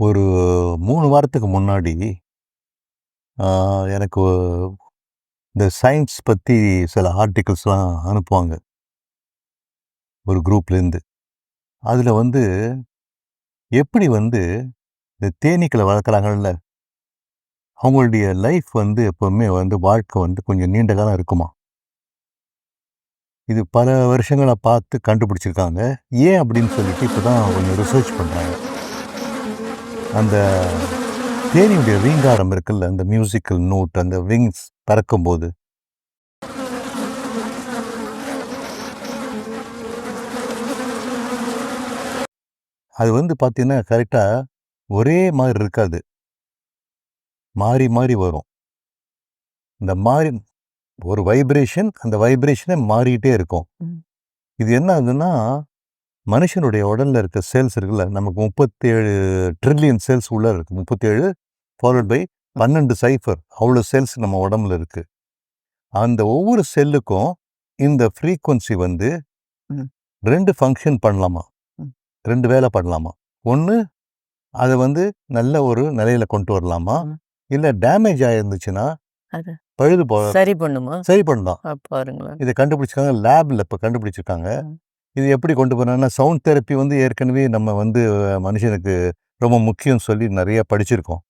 ஒரு மூணு வாரத்துக்கு முன்னாடி, எனக்கு இந்த சயின்ஸ் பற்றி சில ஆர்டிகிள்ஸ்லாம் அனுப்புவாங்க. ஒரு குரூப்லேருந்து. அதில் வந்து எப்படி வந்து இந்த தேனீக்களை வளர்க்குறாங்கல்ல அவங்களுடைய லைஃப் வந்து எப்போவுமே வந்து வாழ்க்கை வந்து கொஞ்சம் நீண்ட காலம் இருக்குமா இது பல வருஷங்களை பார்த்து கண்டுபிடிச்சிருக்காங்க. ஏன் அப்படின்னு சொல்லிட்டு இப்போ தான் கொஞ்சம் ரிசர்ச் பண்ணுறாங்க அந்த தேனியுடைய ரீங்காரம் இருக்குல்ல, அந்த மியூசிக்கல் நோட் அந்த விங்ஸ் பறக்கும்போது அது வந்து பார்த்தீங்கன்னா, கரெக்ட்டா ஒரே மாரி இருக்காது. மாறி, மாறி வரும். இந்த மாறி ஒரு வைப்ரேஷன், அந்த வைப்ரேஷனே மாறிக்கிட்டே இருக்கும். இது என்ன ஆகுதுன்னா, மனுஷனுடைய உடல்ல இருக்க செல்ஸ் இருக்குல்ல, நமக்கு 37 ட்ரில்லியன் செல்ஸ் உள்ள இருக்கு. 37 ஃபாலோட் பை 12 சைஃபர் அவ்வளோ செல்ஸ் நம்ம உடம்புல இருக்கு. அந்த ஒவ்வொரு செல்லுக்கும் இந்த ஃப்ரீக்வன்சி வந்து ம். 2 ஃபங்ஷன் பண்ணலாமா. 2 வேலை பண்ணலாமா. ஒண்ணு அத வந்து நல்ல ஒரு நிலையில கொண்டு வரலாமா. இல்ல டேமேஜ் ஆயிருந்துச்சுன்னா, பழுது போ சரி பண்ணுமா? சரி பண்ணலாம். அ பாருங்களேன். இத கண்டுபிடிச்சிருக்காங்க. லேப்ல இப்ப கண்டுபிடிச்சிருக்காங்க. இது எப்படி கொண்டு போறாங்கன்னா, சவுண்ட் தெரப்பி வந்து ஏற்கனவே நம்ம வந்து மனுஷனுக்கு ரொம்ப முக்கியம்னு சொல்லி நெறைய படிச்சிருக்கோம்.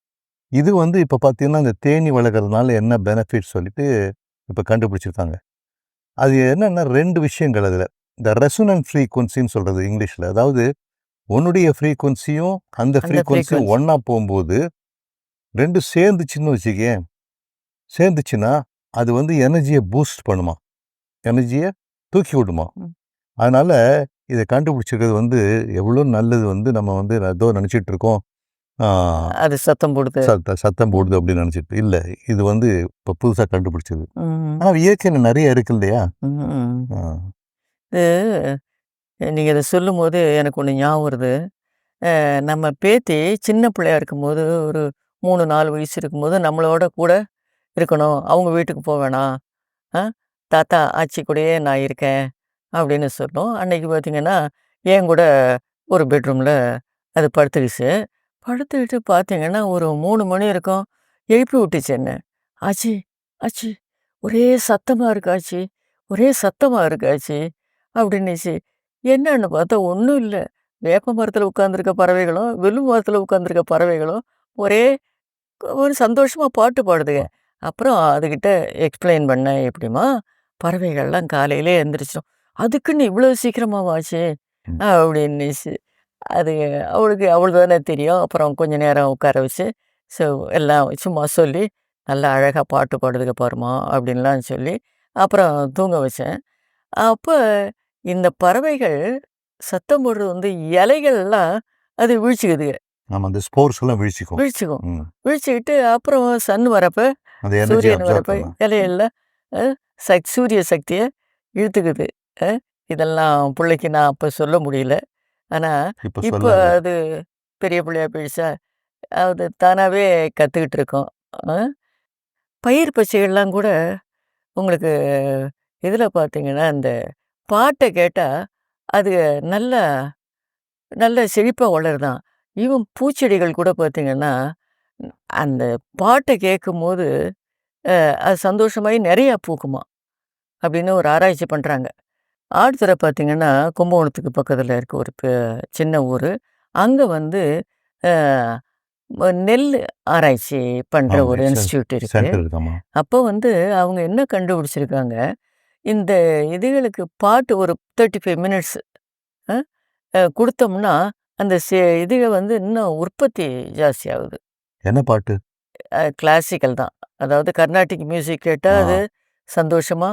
இது வந்து இப்ப பார்த்தீங்கன்னா, இந்த தேனீ வளர்க்கறதுனால என்ன பெனிஃபிட் சொல்லிட்டு இப்ப கண்டுபிடிச்சிருக்காங்க. அது என்னன்னா 2 விஷயங்கள் அதுல. இந்த ரெசோனன்ட் ஃப்ரீக்வன்சின்னு சொல்றது இங்கிலீஷ்ல. அதாவது உன்னுடைய ஃப்ரீக்வன்சியும், அந்த ஃப்ரீக்வன்சி. ஒண்ணா போம்போது 2 சேர்ந்துச்சுன்னு வச்சுக்கயேன், சேர்ந்துச்சுன்னா, அது வந்து எனர்ஜிய பூஸ்ட் பண்ணுமாம். எனர்ஜிய தூக்கி விடுமாம். அதனால இத கண்டுபிடிச்சிருக்கிறது வந்து எவ்வளோ நல்லது வந்து நம்ம வந்து ஏதோ நெனச்சிட்டு இருக்கோம். அது சத்தம் போடுது. சத்த சத்தம் ம். போடுது அப்படின்னு நெனச்சிட்டு. இல்ல. இது வந்து இப்ப புதுசா கண்டுபிடிச்சது. ம். ஆனா இயற்கையில நெறைய இருக்கு இல்லையா? இது நீங்க இத சொல்லும்போது எனக்கு ஒண்ணு ஞாபகம் வருது. நம்ம பேத்தி சின்ன பிள்ளையா இருக்கும்போது, ஒரு 3, 4 வயசு இருக்கும்போது நம்மளோட கூட இருக்கணும். அவங்க வீட்டுக்கு போ வேணாம். அ தாத்தா, ஆச்சி கூடயே நான் இருக்கேன். அப்படின்னு சொன்னோம் அன்னைக்கு பார்த்தீங்கன்னா, என் கூட ஒரு பெட்ரூம்ல அது படுத்துக்கிச்சு. படுத்துக்கிட்டு பார்த்தீங்கன்னா, ஒரு மூணு மணி இருக்கும். எழுப்பி விட்டுச்சு என்ன. "ஆச்சி, ஆச்சி ஒரே சத்தமா இருக்காச்சு ஒரே சத்தமா இருக்காச்சு அப்படின்னுச்சு. என்னன்னு பார்த்தா ஒன்றும் இல்ல. வேப்ப மரத்தில் உட்காந்துருக்க பறவைகளும், வெள்ளு மரத்தில் உட்காந்துருக்க பறவைகளும் ஒரே ஒரு சந்தோஷமா பாட்டு பாடுதுங்க அப்புறம் அதுகிட்ட எக்ஸ்பிளைன் பண்ணேன். எப்படிமா பறவைகள்லாம் காலையிலே எழுந்திரிச்சிடும் "அதுக்குன்னு இவ்வளோ சீக்கிரமாவா ஆச்சு?" ம். அப்படின்னுச்சு. அது அவளுக்கு அவளுக்கு தானே தெரியும். அப்புறம் கொஞ்ச நேரம் உட்கார வச்சு, ஸோ எல்லாம் சும்மா சொல்லி, "நல்லா அழகா பாட்டு பாடுதுக பாரும்மா" அப்படின்லாம் சொல்லி, அப்புறம் தூங்க வச்சேன். அப்ப இந்த பறவைகள் சத்தம் போடுறது வந்து இலைகள்லாம் அது விழிச்சுக்குதுக. ஆமா. அந்த ஸ்போர்ஸ் எல்லாம் வீழ்ச்சிக்கும். விழிச்சுக்கும். விழிச்சுக்கிட்டு அப்புறம் சன் வரப்ப, சூரியன் வரப்ப. இலையெல்லாம் சக் சூரிய சக்திய இழுத்துக்குது. இதெல்லாம் புள்ளைக்கு நான் அப்ப சொல்ல முடியல. ஆனா, இப்ப. அது பெரிய பிள்ளையா போயிடுச்சா, அது தானாவே கத்துக்கிட்டு இருக்கும். பயிர் பச்சைகள்லாம் கூட உங்களுக்கு இதில பார்த்தீங்கன்னா, இந்த பாட்ட கேட்டா, அது நல்லா நல்ல செழிப்பா வளருதாம். ஈவன் பூச்செடிகள் கூட பார்த்தீங்கன்னா, அந்த பாட்ட கேட்கும்போது, அது சந்தோஷமாயி நெறையா பூக்குமாம். அப்படின்னு ஒரு ஆராய்ச்சி பண்றாங்க. ஆடுதுறை பார்த்தீங்கன்னா, கும்பகோணத்துக்கு பக்கத்தில இருக்க ஒரு பெ சின்ன ஊரு. அங்க வந்து நெல் ஆராய்ச்சி ஆமா. ஒரு செ இன்ஸ்டிடியூட் இருக்கு. சென்டர் இருக்கு. ஆமா. அப்போ வந்து அவங்க என்ன கண்டுபிடிச்சிருக்காங்க, இந்த இதுகளுக்கு பாட்டு ஒரு 35 மினிட்ஸ் அ அ குடுத்தோம்னா, அந்த செ இதுக வந்து இன்னும் உற்பத்தி ஜாஸ்தியாகுது. என்ன பாட்டு? கிளாசிக்கல் தான். அதாவது கர்நாடிக் மியூசிக் கேட்டா ஆ. அது சந்தோஷமா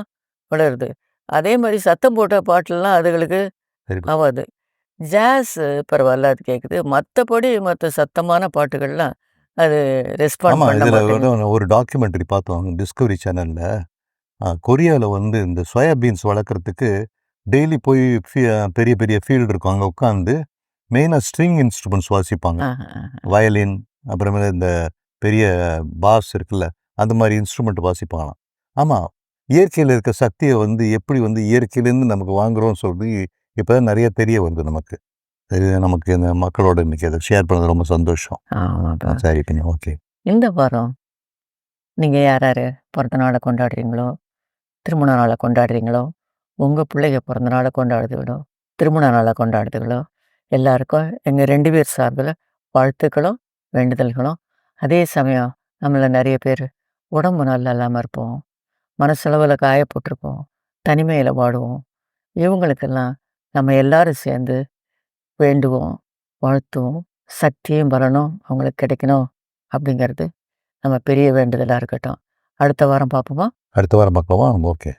வளருது. அதே மாரி சத்தம் போட்ட பாட்டுலாம் அதுகளுக்கு. ஆவாது. ஜாஸ் பரவால்ல அது கேட்குது. மத்தபடி மத்த சத்தமான பாட்டுகள்லாம் அது ரெஸ்பாண்ட். பண்ண ஒரு டாக்குமெண்டரி பார்த்தோம். டிஸ்கவரி சேனல்ல. அ கொரியால வந்து இந்த சோயா பீன்ஸ் வளர்க்கறதுக்கு டெய்லி போய் பெரிய பெரிய ஃபீல்டு இருக்கும். அங்க உட்காந்து மெயினா ஸ்ட்ரிங் இன்ஸ்ட்ருமெண்ட்ஸ் வாசிப்பாங்க. வயலின், அப்புறமேல இந்த பெரிய பாஸ் இருக்குல்ல, அந்த மாரி இன்ஸ்ட்ருமெண்ட் வாசிப்பாங்களாம். ஆமா. இயற்கையில இருக்க சக்திய வந்து எப்படி வந்து இயற்கையிலேருந்து நமக்கு வாங்குறோம்னு சொல்லி இப்ப தான் நெறைய தெரிய வருது நமக்கு. இது நமக்கு இந்த மக்களோட இன்னைக்கு அதை ஷேர் பண்ணது ரொம்ப சந்தோஷம். சரி பின்ன ஓகே இந்த வாரம் நீங்கள் யார் யார் பிறந்த நாளை கொண்டாடுறீங்களோ திருமண நாளை கொண்டாடுறீங்களோ உங்கள் பிள்ளைங்க பிறந்த நாளை கொண்டாடுதுகளோ திருமண நாளை கொண்டாடுதுகளோ எல்லாருக்கும் எங்கள் ரெண்டு பேர் சார்பில் வாழ்த்துக்களும் வேண்டுதல்களும். அதே சமயம் நம்மள நிறைய பேர் உடம்பு நல்லா இல்லாமல் இருப்போம். மனசளவில் காயப்பட்டிருப்போம். தனிமையில் வாடுவோம். இவங்களுக்கெல்லாம் நம்ம எல்லாரும் சேர்ந்து வேண்டுவோம் வாழ்த்துவோம். சக்தியும் பலனும் அவங்களுக்கு கிடைக்கணும் அப்படிங்கிறது நம்ம பெரிய வேண்டுதலாக இருக்கட்டும். அடுத்த வாரம் பார்ப்போமா? அடுத்த வாரம் பார்க்கலாமா? ஓகே.